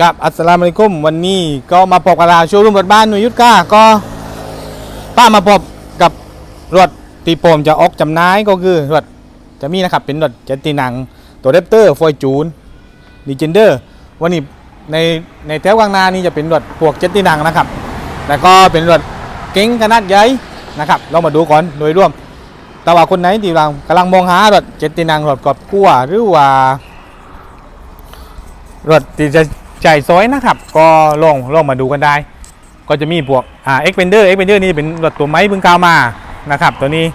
ครับอัสลามุอะลัยกุมวันนี้ก็มาพบกับเราโชว์รูมรถบ้านหน่วยยุทธก้าก็ป้ามาพบกับรถตีโปมจะออกจำนายก็คือรถจะมีนะครับเป็นรถเจ็ตตีหนังตัวเดปเตอร์ฟอยจูนดีเจนเดอร์วันนี้ในในแถวกลางหนานี่จะเป็นรถพวกเจ็ตตีหนังนะครับ แล้วก็เป็นรถเก๋งขนาดใหญ่นะครับเรามาดูก่อนโดยรวม แต่ว่าคนไหนที่กำลังกำลังมองหารถเจ็ตตีหนังรถกอบกู้หรือว่ารถที่จะ จ่ายซอยนะครับ ก็ลองลองมาดูกันได้ ก็จะมีพวกอ่าเอ็กเพนเดอร์เอ็กเพนเดอร์นี่จะเป็นรถตัวไม้เพิ่งกาวมานะครับ ตัวนี้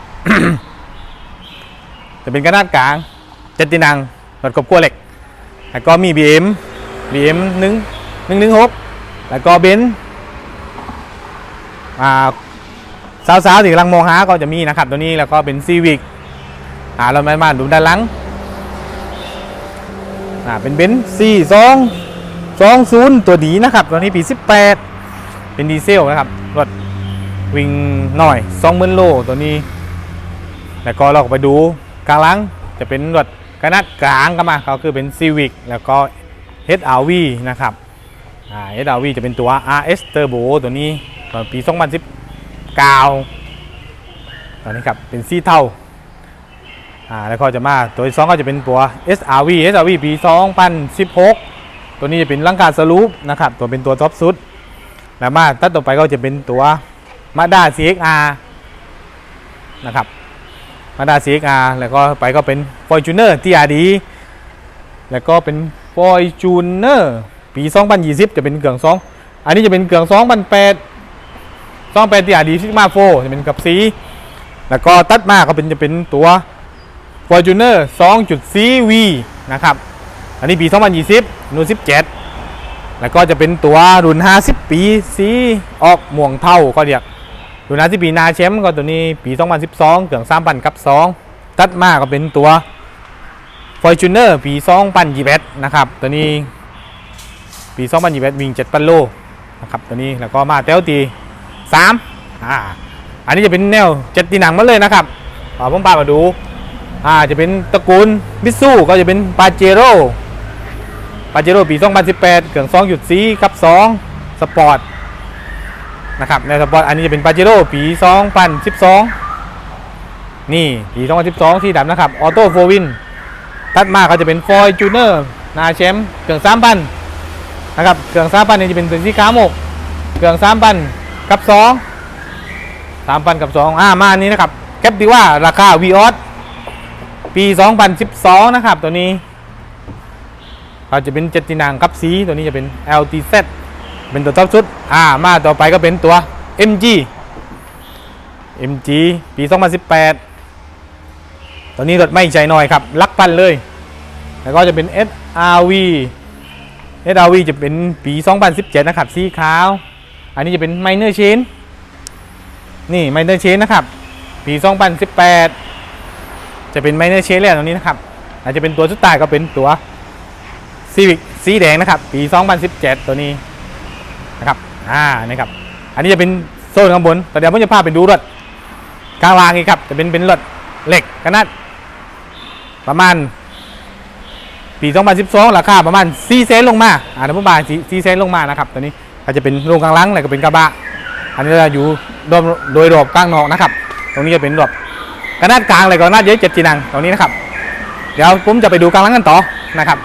จะเป็นกระนาดกลางเจ็ดตีนังรถกบขั้วเหล็ก แล้วก็มี BM BM หนึ่งหนึ่งหนึ่งหกแล้วก็เบนซ์อ่าสาวๆที่กำลังมองหาก็จะมีนะครับ ตัวนี้แล้วก็เป็นซีวิกอ่าเรามามาดูด้านหลังอ่าเป็นเบนซ์สี่สอง สองศูนย์ตัวดีนะครับ ตัวนี้ปี 18 เป็นดีเซลนะครับ รถวิ่งหน่อยสองหมื่นโลตัวนี้ แล้วก็เราไปดูกลางหลังจะเป็นรถกระนาดกลางกันมาเขาคือเป็น Civic แล้วก็ HRV นะครับอ่า HRV จะเป็นตัว RS Turbo ตัวนี้ตอนปี 2019ตอนนี้ครับ เป็นสีเทาอ่าแล้วก็จะมาตัวที่สองก็จะเป็นตัว SRV SRV ปี 2016 ตัวนี้จะเป็นร่างกาสรูปนะครับตัวเป็นตัวท็อปสุดแล้วมาตัดต่อไปก็จะเป็นตัว Mazda CX-R นะครับ Mazda CX-R แล้วก็ไปก็เป็น Fortuner TRD แล้วก็เป็น Fortuner ปี 2020 จะเป็นเกืองสองอันนี้จะเป็นเกือง2008 28 TRD Sigma 4จะเป็นกับสีแล้วก็ตัดมาก็เป็นจะเป็นตัว Fortuner 2.4V นะครับ อันนี้ปี 2020 รุ่น 17 แล้วก็จะเป็นตัวรุ่น 50 ปีสีออกม่วงเท่าก็เรียก รุ่น 50 ปีนาแชมป์ก็ตัวนี้ปี 2012 เกือง3,000กับ 2 ตัดมาก็เป็นตัว Fortuner ปี 2021 นะครับ ตัวนี้ปี 2021 วิ่ง7,000โลนะครับตัวนี้แล้วก็มาเต้วตี3อ่าอันนี้จะเป็นแนวเจ็ดตีหนังมาเลยนะครับขอผมพามาดูอ่าจะเป็นตระกูลมิตซูก็จะเป็นปาเจโร่ ปาเจโร่ปี 2018เกือง2.4กับ2สปอร์ตนะครับในสปอร์ตอันนี้จะเป็นปาเจโร่ปี 2012 นี่ปี 2012สีดำนะครับออโต้โฟวินตัดมาก็จะเป็นฟอยจูเนอร์นาแชมป์เกือง3,000นะครับเกือง3,000นี่จะเป็นตัวสีขาวหมกเกือง3,000กับ2 3,000กับ2อ่ามาอันนี้นะครับแคปดีว่าราคา v ีออสปี 2012 นะครับตัวนี้ เราจะเป็นเจ็ดตีนางครับสีตัวนี้จะเป็น LTZ เป็นตัวท็อปสุด อ่า มาต่อไปก็เป็นตัว MG MG ปี 2018 ตัวนี้รถไม่ใจหน่อยครับ ลักพันเลย แล้วก็จะเป็น SRV SRV จะเป็นปี 2017 นะครับ สีขาว อันนี้จะเป็น Minor Chain นี่ Minor Chain นะครับ ปี 2018 จะเป็นไมเนอร์เชลแล้วตรงนี้นะครับ อาจจะเป็นตัวสุดท้ายก็เป็นตัว ซีวิกสีแดงนะครับ ปี 2017 ตัวนี้นะครับอ่านะครับ อันนี้จะเป็นโซนข้างบน แต่เดี๋ยวผมจะพาไปดูรถกลางรางอีกครับ จะเป็นเป็นรถเหล็กขนาดประมาณ ปี 2012 ราคาประมาณ4เซนลงมาอ่าเดี๋ยวผมบาย4เซนลงมานะครับตัวนี้อาจจะเป็นโรงกลางลังแล้วก็เป็นกระบะอันนี้จะอยู่โดยโดยรอบกลางนอกนะครับ ตรงนี้จะเป็นรอบกระนาดกลางเลยก็นาดเยอะเจ็ดจีนังตรงนี้นะครับ เดี๋ยวผมจะไปดูกลางหลังกันต่อนะครับ